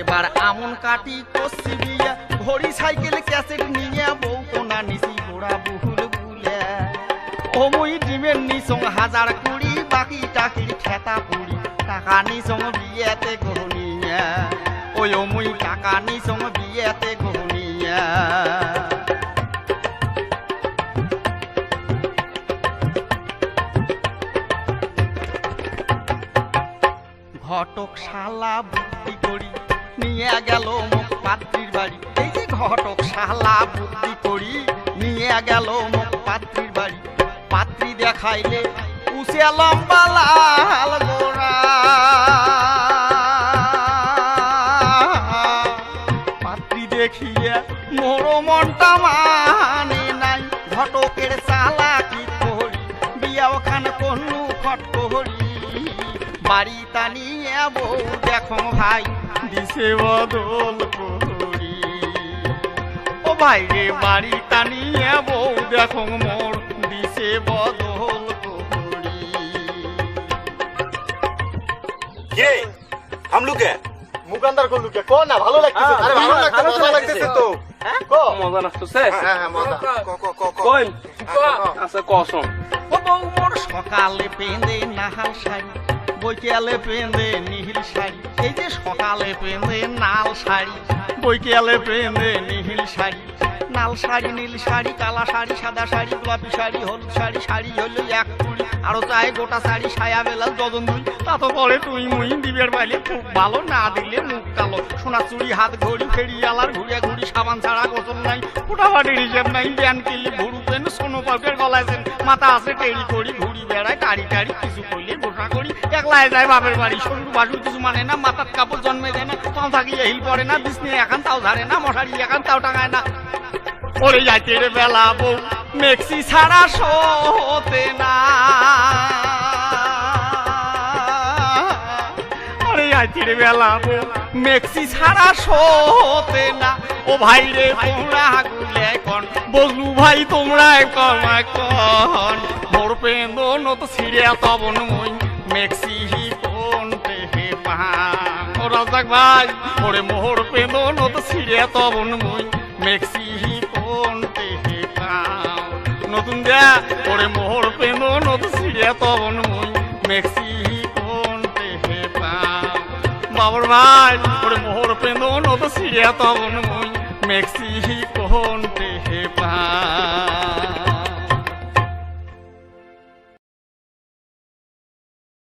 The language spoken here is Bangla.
এবার আমন কাটি কষি বিয়া ঘড়ি সাইকেল, ক্যাসেট নিয়ে বউ কোনা নিশি ঘোড়া বহুল বুলে। ও, মুই ডিমের নিসং হাজার কুড়ি, বাকি টাকির খেতা পুরি টাকা নিসং বিয়েতে গহনিয়া ওই মুই টাকা নিসং বিয়েতে গহনিয়া ঘটক শালা বুদ্ধি করি, নিয়ে গেল মুখ পাত্রীর বাড়ি। এই যে ঘটক শালা বুদ্ধি করি, নিয়ে গেল মুখ পাত্রীর বাড়ি। পাত্রী দেখাইলে উসে লম্বা লাল গোড়া। পাত্রী দেখিয়ে মোর মনটা মানে নাই। ঘটকের বাড়িটা নিয়ে বউ দেখো ভাই দিছে বদল করি। ও ভাই রে বাড়িটা নিয়ে বউ দেখো মোর দিছে বদল করি। কে? আমলুকে মুকান্দার কল লুকে কো না ভালো লাগতেছে। আরে ভালো লাগতেছে মজা লাগতেছে। তো। কো? মজা লাগতেছে? সকালে পেঁদে নাহাল সাই বৈকালে পেঁদে নিহিল শাড়ি। এই যে সকালে পেঁদে নাল শাড়ি। বৈকালে পেঁদে নিহিল শাড়ি। নাল শাড়ি, নীল শাড়ি, কালা শাড়ি, সাদা শাড়ি, গোলাপি শাড়ি, হলুদ শাড়ি শাড়ি হলো এক আরও চাই গোটা শাড়ি সায়া বেলাল ডজন দুই। তা তো বলে তুই মুই দিবের বাইলে খুব ভালো না দিলে মুখ কালো। সোনা চুরি, হাত ঘড়ি, ফেরি, আলার ঘুরে ঘুরি সাবান ছাড়া গোসল নাই। ফুটাফাটির হিসেব নাই ব্যান কিনলে ভুরু পেন, সোনো পাপের গলায় সেন। মাথা আছে টেরি করি ঘুরি বেড়ায় টাড়ি টাড়ি কিছু করলে গোসা করি। একলায় যায় বাপের বাড়ি শ্বশুর বাসুর কিছু মানে না, মাথার কাপড় জন্মে দেয় না। তাও থাকি হিল পড়ে না বিছনে এখান তাও ধারে না, মশারি এখান তাও টাঙায় না। ওরে যাইতে রে বেলা বউ। মেক্সি ছাড়া সতে না। আরে আজকের বেলা মেক্সি ছাড়া সতে না। ও ভাই রে, তোমরা গুলে কন। বজলু ভাই, তোমরা কন। মোর পেন্দ তো ছিড়ে তবন মই মেক্সি হি কোন হে পাহান ও রাজাক ভাই, ওরে মোহর পেন্দ তো ছিড়ে তবন মই মেক্সি হি দে ওরে মোহর পেন্দ নত ছিড়ে তবন মই। মেক্সি হি কোন হে পাও। বাবর ভাই, ওরে মোহর পেন্দ নত ছিড়ে তবন মই। মেক্সি হি কোন হে পা